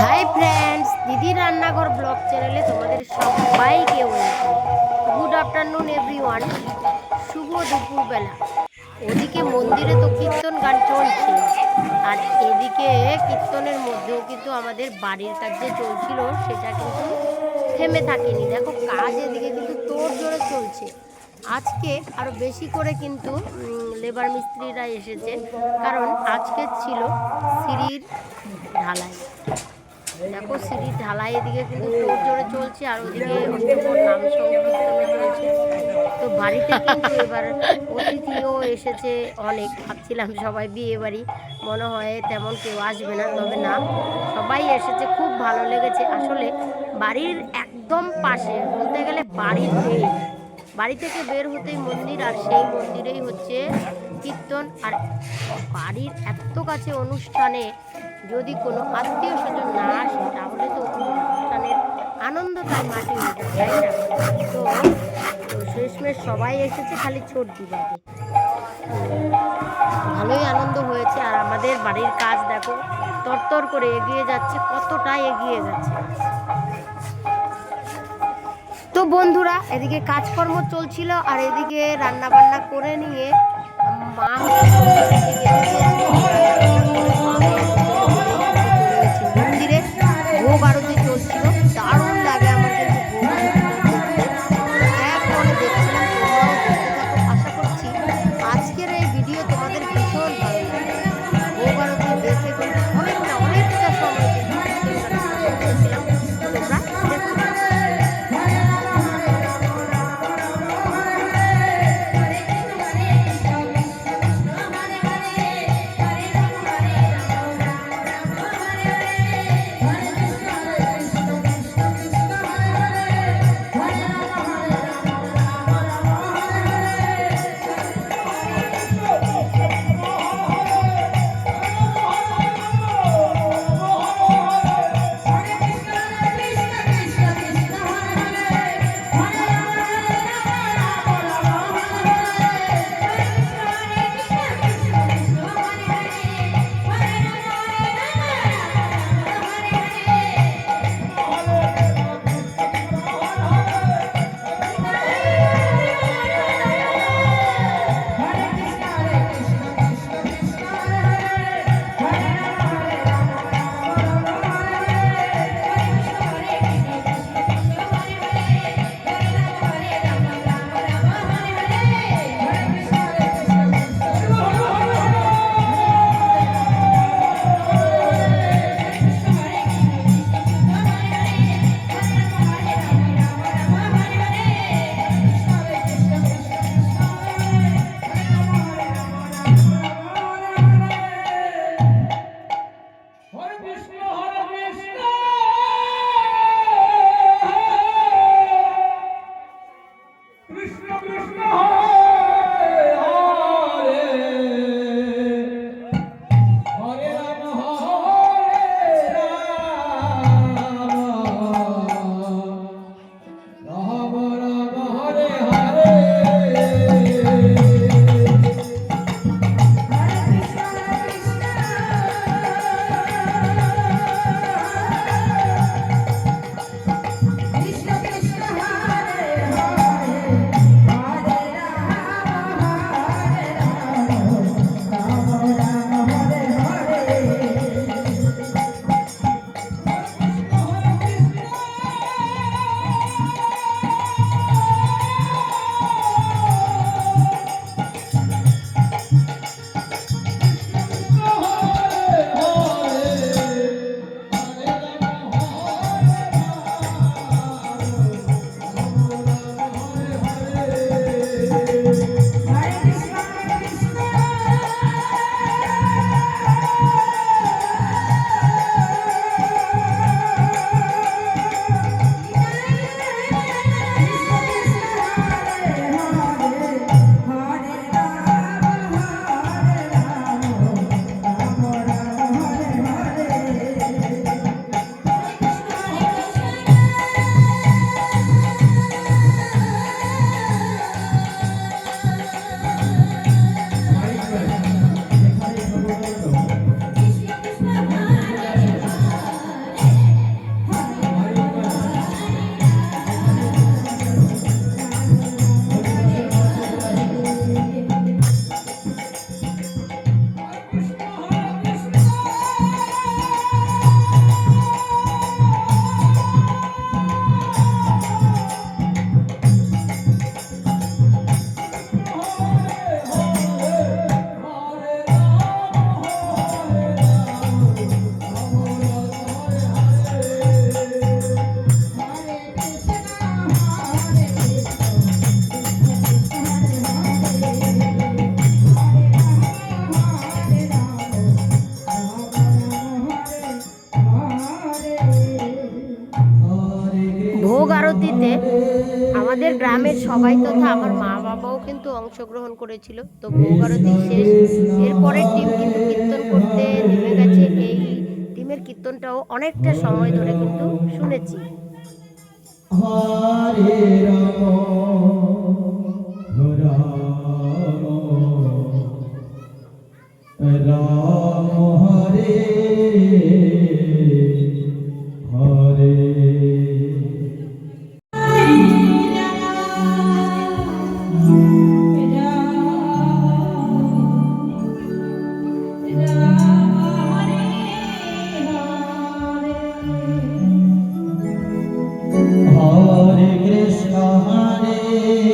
Hi friends দিদি রান্নাঘর blog চ্যানেলে তোমাদের সবাইকে ওয়েলকাম। গুড আফটারনুন এভরিওয়ান শুভ দুপুরবেলা। ওদিকে মন্দিরে তো কীর্তন গান চলছে। আর এদিকে কীর্তনের মধ্যেও কিন্তু আমাদের বাড়ির কাজ যে চলছিল, সেটা কিন্তু থেমে থাকেনি। দেখো, কাজ এদিকে কিন্তু তোর জোরে চলছে। আজকে আরও বেশি করে কিন্তু লেবার মিস্ত্রিরা এসেছে। কারণ আজকে ছিল সিঁড়ির ঢালাই। দেখো সিঁড়ির ঢালাই এদিকে কিন্তু তোর জোরে চলছে আর ওদিকে নাম তো বাড়িতে কিন্তু এবার অতিথিও এসেছে অনেক। ভাবছিলাম সবাই বিয়ে বাড়ি, মনে হয় তেমন কেউ আসবে না, তবে না। সবাই এসেছে, খুব ভালো লেগেছে। আসলে বাড়ির একদম পাশে, বলতে গেলে বাড়ির নেই বাড়ি থেকে বের হতেই মন্দির, আর সেই মন্দিরেই হচ্ছে কীর্তন। আর বাড়ির এত কাছে অনুষ্ঠানে যদি কোনো আত্মীয় স্বজন না আসে, তাহলে তো অনুষ্ঠানের আনন্দটাই মাটি হয়ে যায় না? তো তো শেষমেশ সবাই এসেছে খালি ছোট দিবাকে ভালোই আনন্দ হয়েছে, আর আমাদের বাড়ির কাজ দেখো, তরতর করে এগিয়ে যাচ্ছে, কতটা এগিয়ে যাচ্ছে। তো বন্ধুরা, এদিকে কাজকর্ম চলছিল, আর এদিকে রান্না বান্না করে নিয়ে মা পদ্ধতিতে আমাদের গ্রামের সবাই তথা আমার মা বাবাও কিন্তু অংশগ্রহণ করেছিল। তো বৌগারতি শেষ। এরপরের টিম কিন্তু কীর্তন করতে নেমে গেছে। এই টিমের কীর্তনটাও অনেকটা সময় ধরে কিন্তু শুনেছি। রাম হরে হরে কৃষ্ণ হরে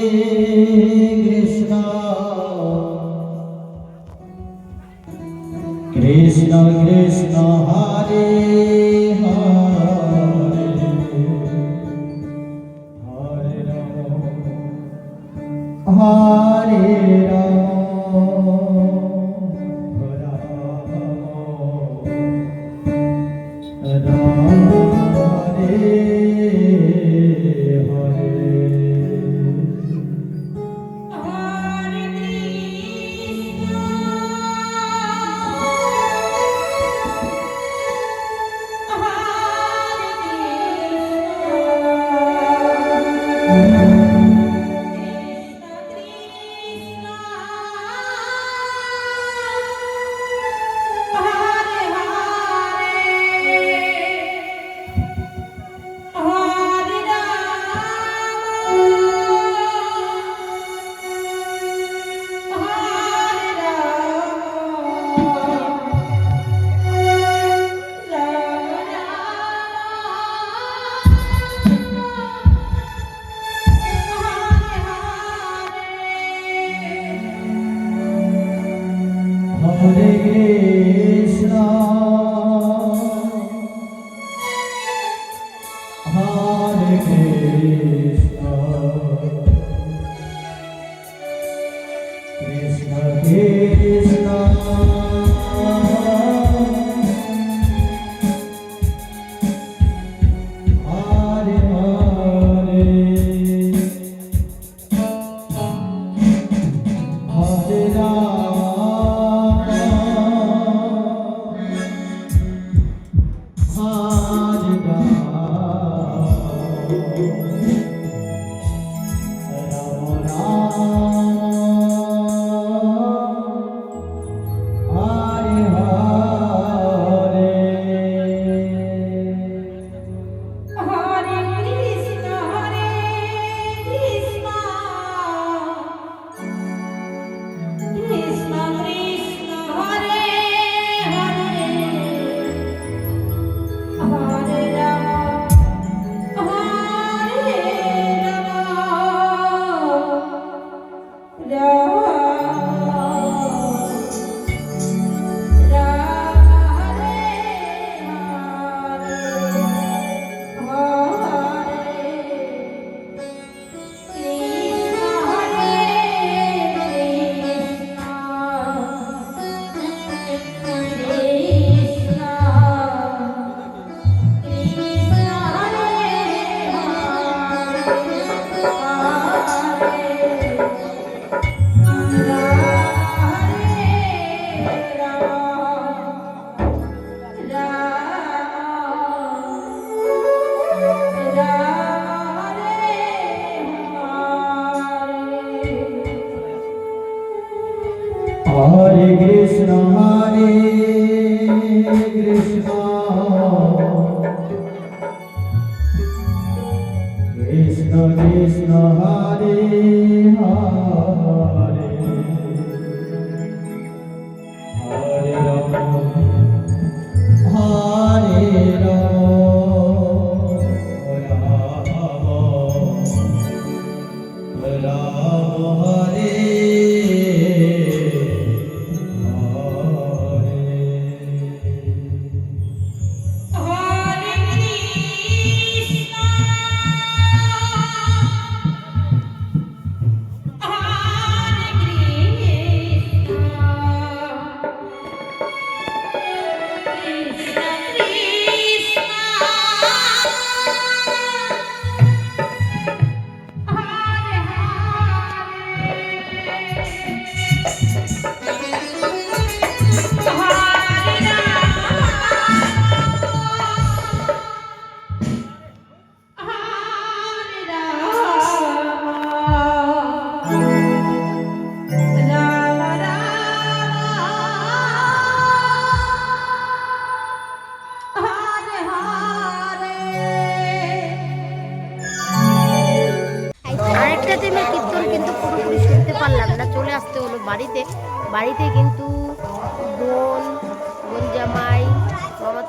হরে কৃষ্ণ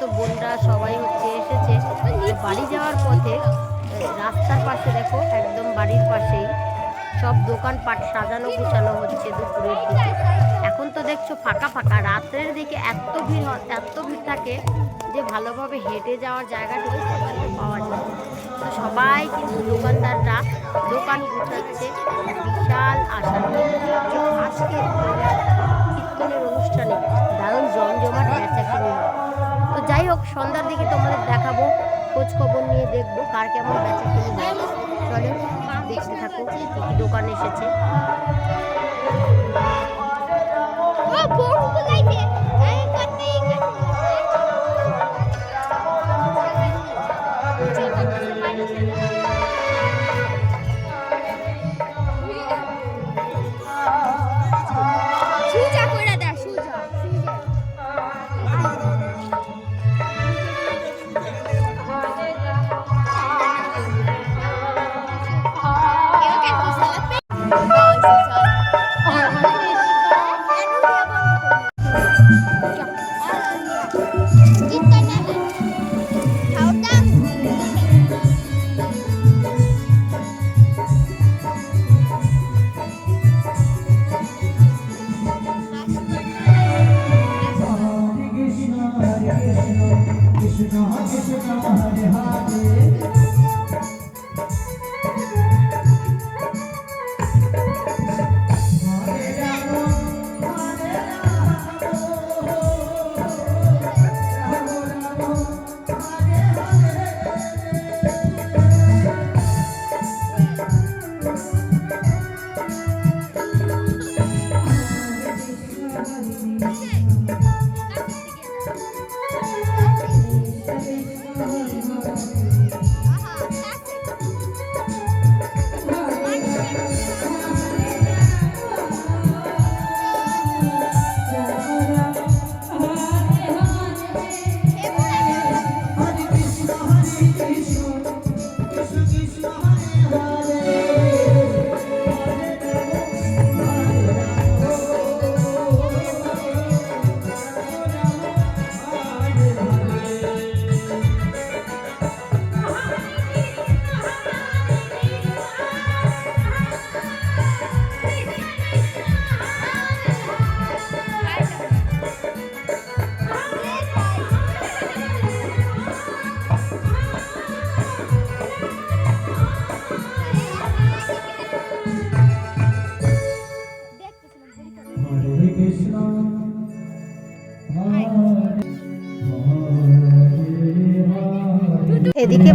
মামাতো বোনরা সবাই হচ্ছে এসেছে। বাড়ি যাওয়ার পথে রাস্তার পাশে দেখো, একদম বাড়ির পাশেই সব দোকানপাট সাজানো গুছানো হচ্ছে দুপুরের দিকে। এখন তো দেখছ ফাঁকা ফাঁকা, রাত্রের দিকে এত ভিড় এত ভিড় থাকে যে ভালোভাবে হেঁটে যাওয়ার জায়গাটুকু পাওয়া যায়। তো সবাই কিন্তু দোকানদাররা দোকান গুছাচ্ছে, বিশাল আশা নিয়ে। আজকের কীর্তনের অনুষ্ঠানে দারুণ জমজমাট বেচা কিনে। তো যাই হোক, সন্ধ্যার দিকে তোমাদের দেখাবো খোঁজ খবর নিয়ে দেখব কার কেমন বেচা কিনে চলো, দেখতে থাকো কি কি দোকান এসেছে।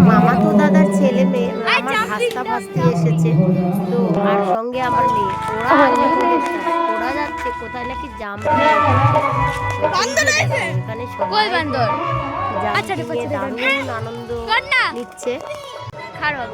Hare. তো দাদার ছেলে মেয়ে আমার ভাস্তা ভাস্তি এসেছে তো আর সঙ্গে আমার মেয়ে ওরা? ওরা যাচ্ছে কোথায় নাকি জাম এখানে বান্দর? আচ্ছা দারুণ আনন্দ না। নিচ্ছে খারাপ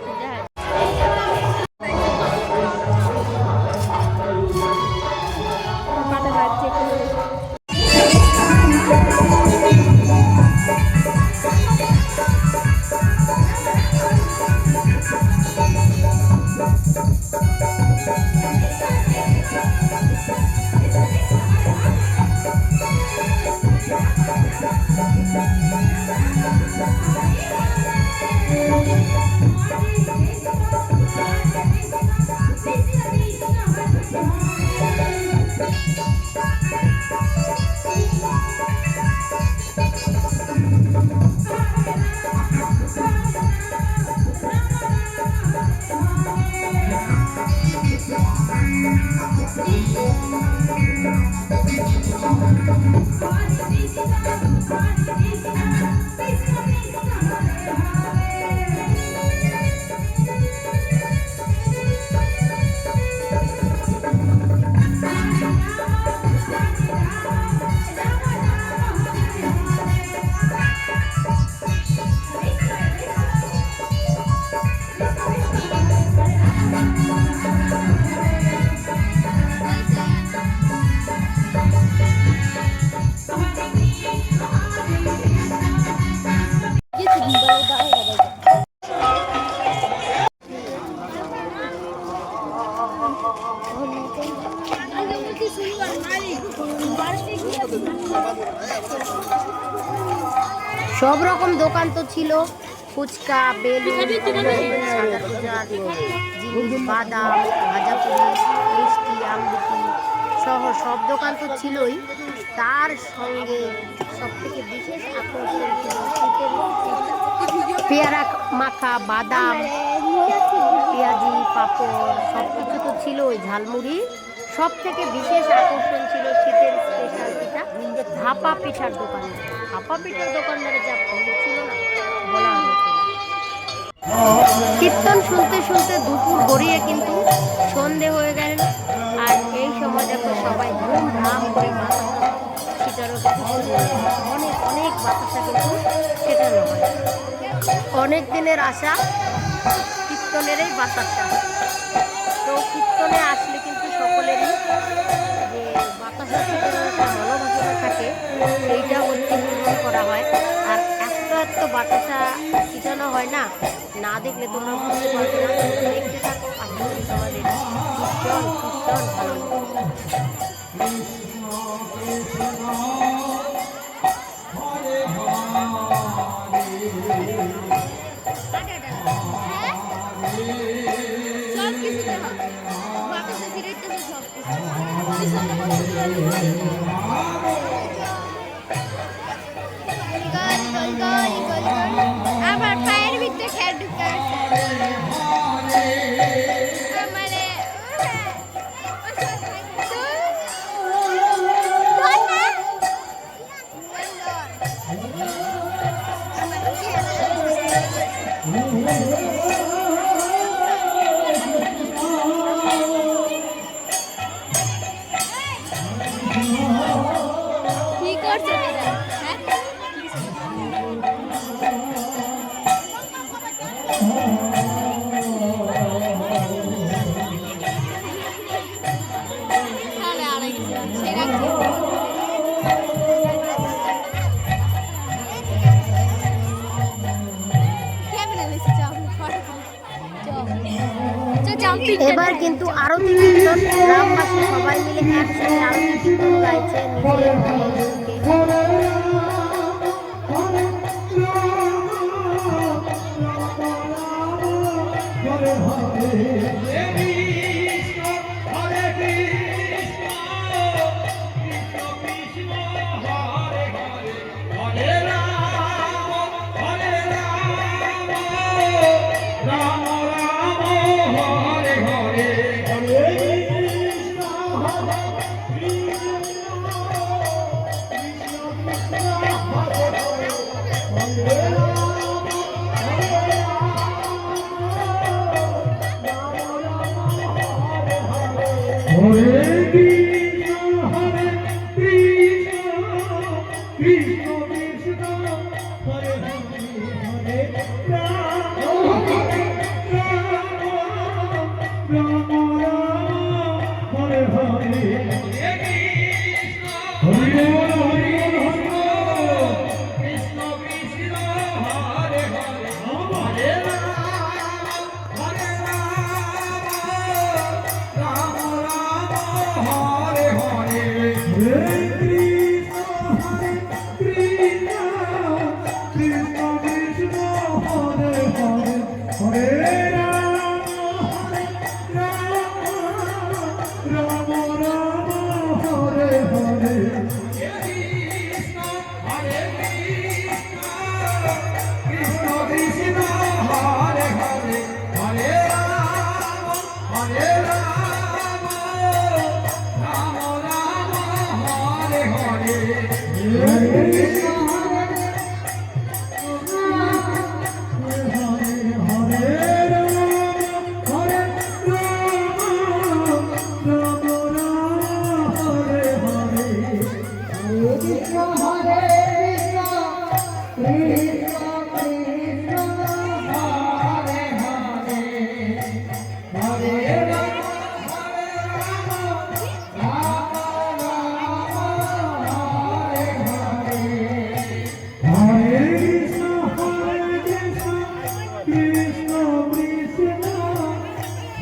Thank you. সব রকম দোকান তো ছিল। ফুচকা বেলুন বাদাম ভাজাপুরি মিষ্টি আমলুটি সহ সব দোকান তো ছিলই। তার সঙ্গে সবথেকে বিশেষ আকর্ষণ পেয়ারা মাখা বাদাম পেঁয়াজি পাঁপড় সব কিছু তো ছিল ওই ঝালমুড়ি। সব থেকে বিশেষ আকর্ষণ ছিল শীতের স্পেশাল পিঠা ধাপা পিঠার দোকান। ধাপা পিঠার দোকানদারে যা ছিল না কীর্তন শুনতে শুনতে দুপুর গড়িয়ে কিন্তু সন্ধে হয়ে গেল, আর এই সময় দেখো সবাই ধুমধাম করে। অনেক অনেক বাতাসা কিন্তু ছেটানো হয়। অনেক দিনের আশা কীর্তনেরই বাতাসা। তো কীর্তনে আসলে সকলেরই যে বাতাসা ছিটানোর একটা মনোবাসনা থাকে, সেইটা হচ্ছে পূরণ করা হয় আর এত এত বাতাসা ছিটানো হয় না না দেখলে তোমরা বুঝতে পারবে না দেখতে থাকো আশা করি তোমাদের ভীষণ। 谢谢你们谢谢 গ্রামবাসী সবাই মিলে একসাথে আনন্দ গাইছে নিজের কৃষ্ণ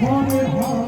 Come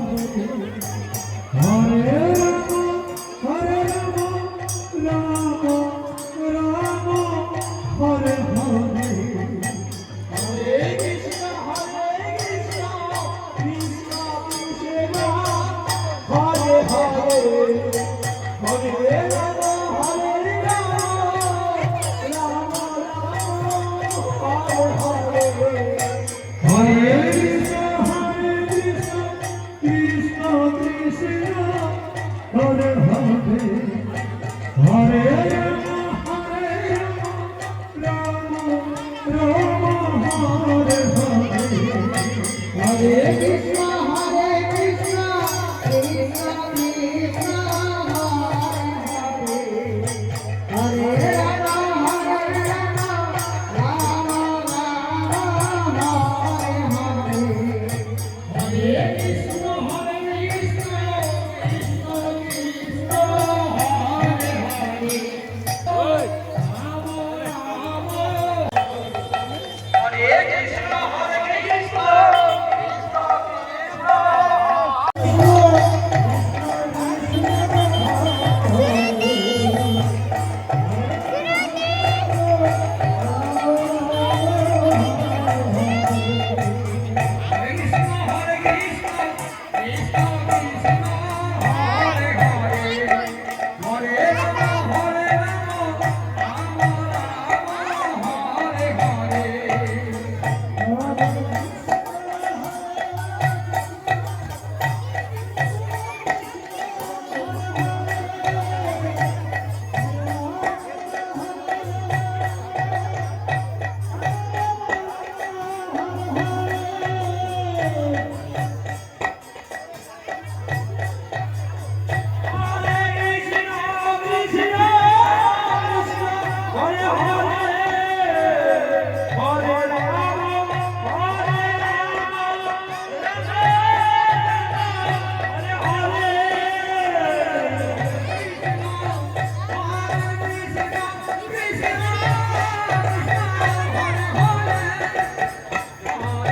Oh,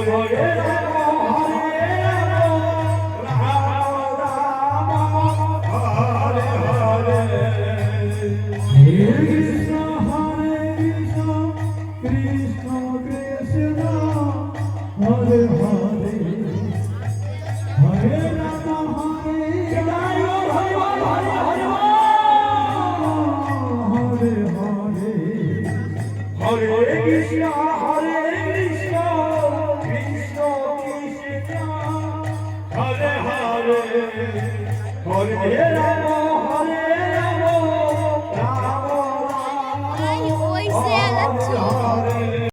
ভগের